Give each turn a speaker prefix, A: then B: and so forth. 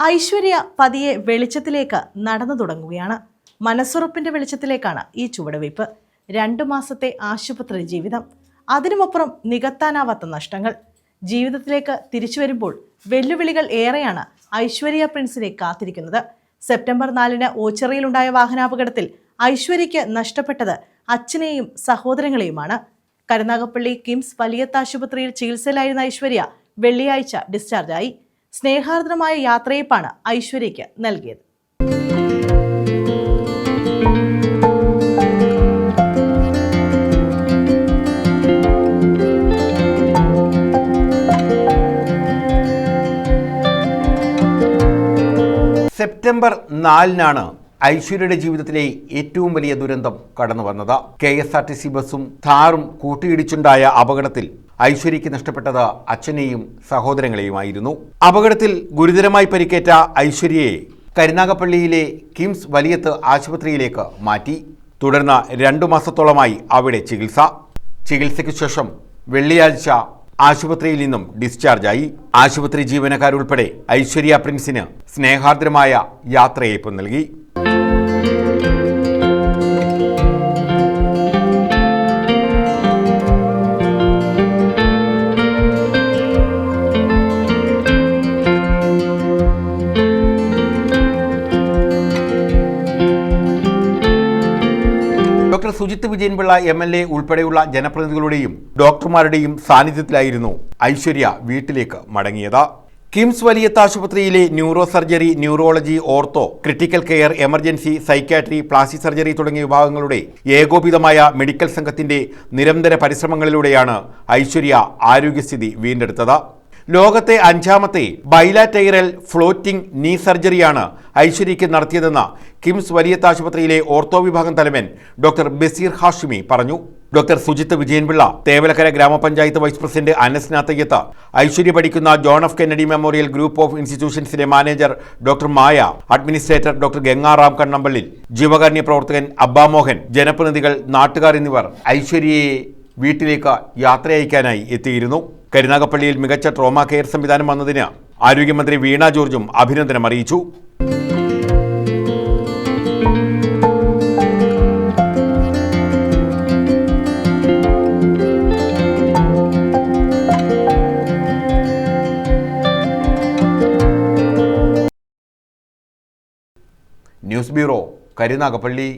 A: ഐശ്വര്യ പതിയെ വെളിച്ചത്തിലേക്ക് നടന്നു തുടങ്ങുകയാണ്. മനസ്സുറപ്പിന്റെ വെളിച്ചത്തിലേക്കാണ് ഈ ചുവടുവയ്പ്. രണ്ടു മാസത്തെ ആശുപത്രി ജീവിതം അതിനുമപ്പുറം നികത്താനാവാത്ത നഷ്ടങ്ങൾ. ജീവിതത്തിലേക്ക് തിരിച്ചു വരുമ്പോൾ വെല്ലുവിളികൾ ഏറെയാണ് ഐശ്വര്യ പ്രിൻസിനെ കാത്തിരിക്കുന്നത്. സെപ്റ്റംബർ നാലിന് ഓച്ചിറയിലുണ്ടായ വാഹനാപകടത്തിൽ ഐശ്വര്യയ്ക്ക് നഷ്ടപ്പെട്ടത് അച്ഛനെയും സഹോദരങ്ങളെയുമാണ്. കരുനാഗപ്പള്ളി കിംസ് വലിയത്ത് ആശുപത്രിയിൽ ചികിത്സയിലായിരുന്ന ഐശ്വര്യ വെള്ളിയാഴ്ച ഡിസ്ചാർജായി. സ്നേഹാർദ്രമായ യാത്രയപ്പാണ് ഐശ്വര്യയ്ക്ക് നൽകിയത്.
B: സെപ്റ്റംബർ നാലിനാണ് ഐശ്വര്യയുടെ ജീവിതത്തിലെ ഏറ്റവും വലിയ ദുരന്തം കടന്നു വന്നത് K S R T C ബസ്സും താറും കൂട്ടിയിടിച്ചുണ്ടായ അപകടത്തിൽ ഐശ്വര്യയ്ക്ക് നഷ്ടപ്പെട്ടത് അച്ഛനെയും സഹോദരങ്ങളെയുമായിരുന്നു. അപകടത്തിൽ ഗുരുതരമായി പരിക്കേറ്റ ഐശ്വര്യയെ കരുനാഗപ്പള്ളിയിലെ കിംസ് വലിയത്ത് ആശുപത്രിയിലേക്ക് മാറ്റി. തുടർന്ന് രണ്ടു മാസത്തോളമായി അവിടെ ചികിത്സ. ചികിത്സയ്ക്ക് ശേഷം വെള്ളിയാഴ്ച ആശുപത്രിയിൽ നിന്നും ഡിസ്ചാർജായി. ആശുപത്രി ജീവനക്കാരുൾപ്പെടെ ഐശ്വര്യ പ്രിൻസിന് സ്നേഹാർദ്രമായ യാത്രയയപ്പ് നൽകി. Vijayan Vijayanpillai M L A ഉൾപ്പെടെയുള്ള ജനപ്രതിനിധികളുടെയും ഡോക്ടർമാരുടെയും സാന്നിധ്യത്തിലായിരുന്നു ഐശ്വര്യ വീട്ടിലേക്ക് മടങ്ങിയത്. കിംസ് വലിയത്ത് ആശുപത്രിയിലെ neuro surgery neurology ortho critical care emergency psychiatry plastic surgery തുടങ്ങിയ വിഭാഗങ്ങളുടെ ഏകോപിതമായ മെഡിക്കൽ സംഘത്തിന്റെ നിരന്തര പരിശ്രമങ്ങളിലൂടെയാണ് ഐശ്വര്യ ആരോഗ്യസ്ഥിതി വീണ്ടെടുത്തത്. ലോകത്തെ അഞ്ചാമത്തെ ബൈലാറ്റൈറൽ ഫ്ലോറ്റിംഗ് നീ സർജറിയാണ് ഐശ്വര്യയ്ക്ക് നടത്തിയതെന്ന് കിംസ് വലിയത്ത് ആശുപത്രിയിലെ ഓർത്തോ വിഭാഗം തലവൻ ഡോക്ടർ ബസീർ ഹാഷിമി പറഞ്ഞു. ഡോക്ടർ സുജിത്ത് വിജയൻപിള്ള തേവലക്കര ഗ്രാമപഞ്ചായത്ത് വൈസ് പ്രസിഡന്റ് അനസ് നാത്തയ്യത്ത് ഐശ്വര്യ പഠിക്കുന്ന John F Kennedy memorial group of ഇൻസ്റ്റിറ്റ്യൂഷൻസിന്റെ manager doctor Maya administrator doctor Gangaram Kannampallil ജീവകാരുണ്യ പ്രവർത്തകൻ അബ്ബാമോഹൻ ജനപ്രതിനിധികൾ നാട്ടുകാർ എന്നിവർ ഐശ്വര്യയെ വീട്ടിലേക്ക് യാത്രയയക്കാനായി എത്തിയിരുന്നു. കരുനാഗപ്പള്ളിയിൽ മികച്ച ട്രോമ കെയർ സംവിധാനം വന്നതിന് ആരോഗ്യമന്ത്രി വീണ ജോർജും അഭിനന്ദനം അറിയിച്ചു. News bureau Karunagappally.